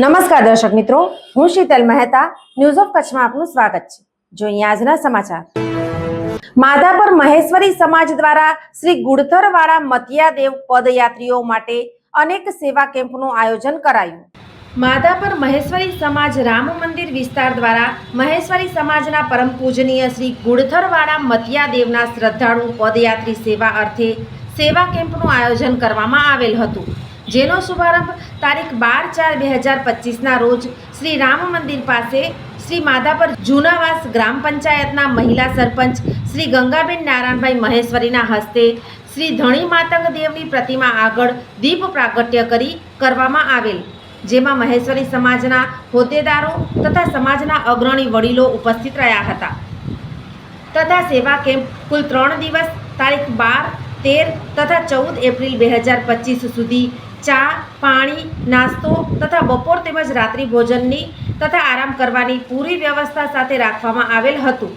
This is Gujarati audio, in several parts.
નમસ્કાર દર્શક મિત્રો, હું શીતલ મહેતા ન્યૂઝ ઓફ કચ્છમાં આપનું સ્વાગત છે. જોઈએ આજના સમાચાર. માધાપર મહેશ્વરી સમાજ દ્વારા શ્રી ગુડથરવાળા મતિયાદેવ પદયાત્રીઓ માટે અનેક સેવા કેમ્પનું આયોજન કરાયું. માધાપર મહેશ્વરી સમાજ રામ મંદિર વિસ્તાર દ્વારા મહેશ્વરી સમાજના પરમ પૂજનીય શ્રી ગુડથરવાળા મતિયાદેવના શ્રદ્ધાળુ પદયાત્રી સેવા અર્થે સેવા કેમ્પનું આયોજન કરવામાં આવેલ હતું. જેનો શુભારંભ તારીખ બાર ચાર બે હજાર પચીસના રોજ શ્રી રામ મંદિર પાસે શ્રી માધાપર જૂનાવાસ ગ્રામ પંચાયતના મહિલા સરપંચ શ્રી ગંગાબેન નારાયણભાઈ મહેશ્વરીના હસ્તે શ્રી ધણી માતંગ દેવની પ્રતિમા આગળ દીપ પ્રાગટ્ય કરી કરવામાં આવેલ, જેમાં મહેશ્વરી સમાજના હોદ્દેદારો તથા સમાજના અગ્રણી વડીલો ઉપસ્થિત રહ્યા હતા. તથા સેવા કેમ્પ કુલ ત્રણ દિવસ, તારીખ બાર, તેર તથા ચૌદ એપ્રિલ બે હજાર પચીસ સુધી ચા, પાણી, નાસ્તો તથા બપોર તેમજ રાત્રિ ભોજનની તથા આરામ કરવાની પૂરી વ્યવસ્થા સાથે રાખવામાં આવેલ હતું,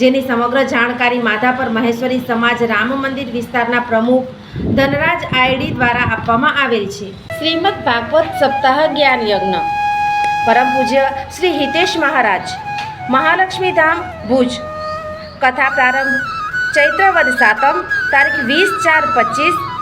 જેની સમગ્ર જાણકારી માધાપર મહેશ્વરી સમાજ રામ મંદિર વિસ્તારના પ્રમુખ ધનરાજ આયડી દ્વારા આપવામાં આવેલ છે. શ્રીમદ ભાગવત સપ્તાહ જ્ઞાન યજ્ઞ. પરમ પૂજ્ય શ્રી હિતેશ મહારાજ. મહાલક્ષ્મી ધામ, ભુજ. કથા પ્રારંભ ચૈત્રવદ સાતમ, તારીખ વીસ ચાર પચીસ